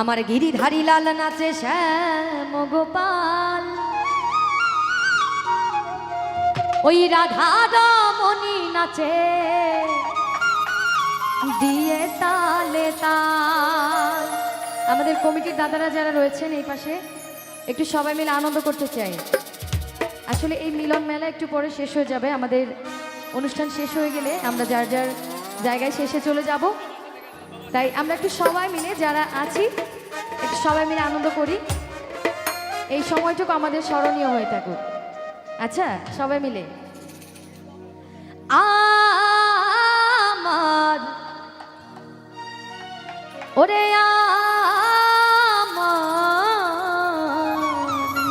আমার গিরিধারী লাল নাচে শ্যাম গোপাল। ওই রাধা রমণী নাচে, দিয়ে তালে তাল। আমাদের কমিটির দাদারা যারা রয়েছেন এই পাশে, একটু সবাই মিলে আনন্দ করতে চাই। আসলে এই মিলন মেলা একটু পরে শেষ হয়ে যাবে। আমাদের অনুষ্ঠান শেষ হয়ে গেলে আমরা যার যার জায়গায় শেষে চলে যাব। তাই আমরা একটু সবাই মিলে, যারা আছি, একটু সবাই মিলে আনন্দ করি। এই সময়টুকু আমাদের স্মরণীয় হয়ে থাকুক। আচ্ছা সবাই মিলে। আমার, ওরে আমার,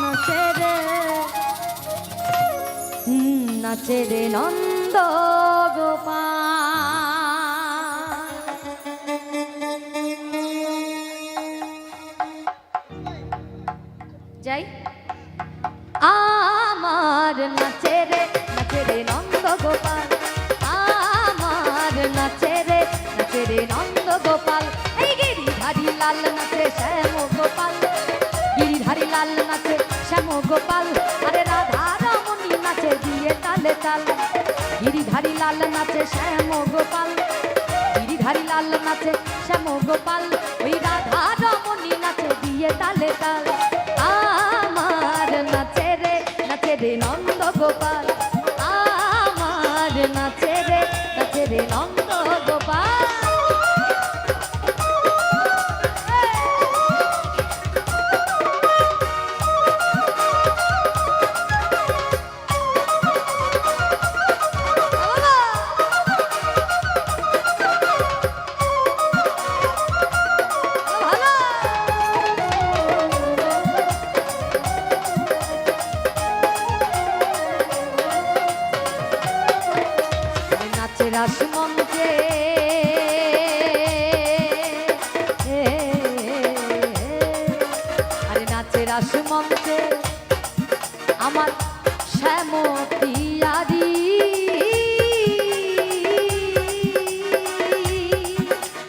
নাচে রে নাচে রে নন্দ নন্দ গোপাল আমার নাচে রে নাচে রে নন্দ গোপাল এই গিরিধারী লাল নাচে শ্যাম গোপাল গিরিধারী লাল নাচে শ্যাম গোপাল আরে রাধা রমণী নাচে দিয়ে তালে তাল। গিরিধারী লাল নাচে শ্যাম গোপাল গিরিধারী লাল নাচে শ্যাম গোপাল ওই রাধা রমণী নাচে দিয়ে তালে তাল। নাচে রাস মঞ্চে আরে নাচে আমার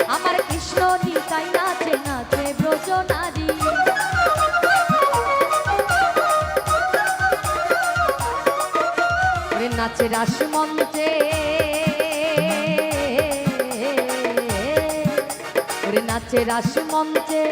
আমার কৃষ্ণ নিতাই নাচে নাচে ব্রজ নারী ওরে নাচে নাচে রাস মঞ্চে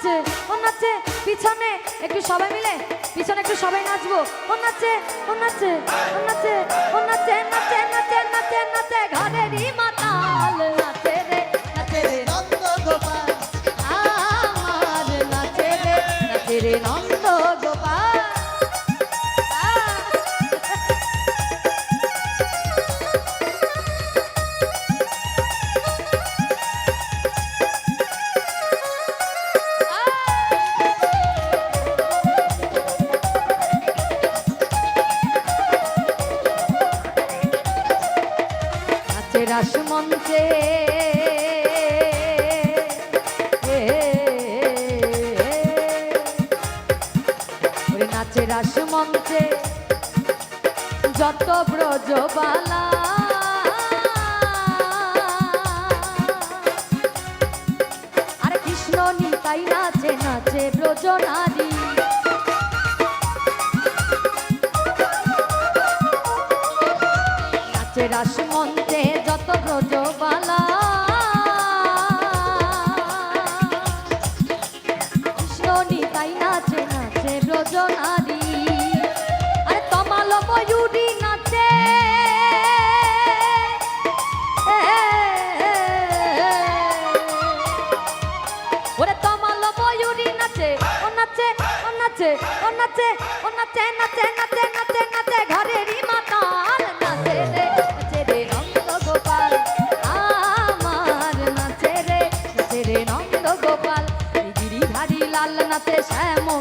ও নাচে ও নাচছে পিছনে একটু সবাই মিলে, পিছনে একটু সবাই নাচবো। ও নাচছে ও নাচছে ও নাচছে ও নাচছে নাচছে নাচে রাস মঞ্চে ওরে নাচে রাস মঞ্চে যত ব্রজবালা আরে কৃষ্ণ নিতাই নাচে নাচে ব্রজ নারী যত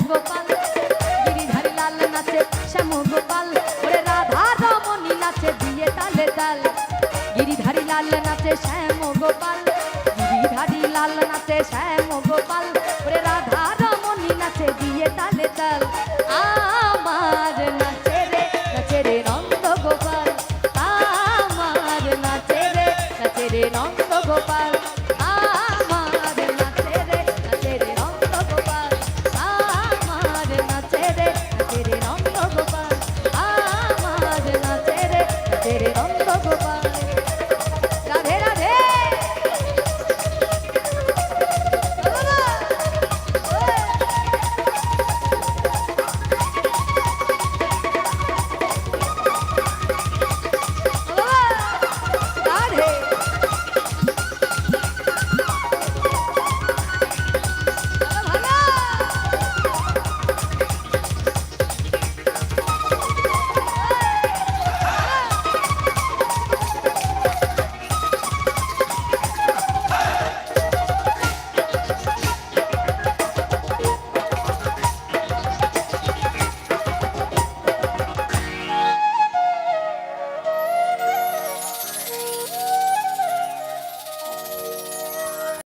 গোপাল, গিরিধারী লাল নাচে শ্যাম গোপাল, ওরে রাধা রমণী নাচে দিয়ে তালে তাল। গিরিধারী লাল নাচে শ্যাম গোপাল, গিরিধারী লাল নাচে শ্যাম গোপাল, ওরে রাধা রমণী নাচে দিয়ে তালে তাল।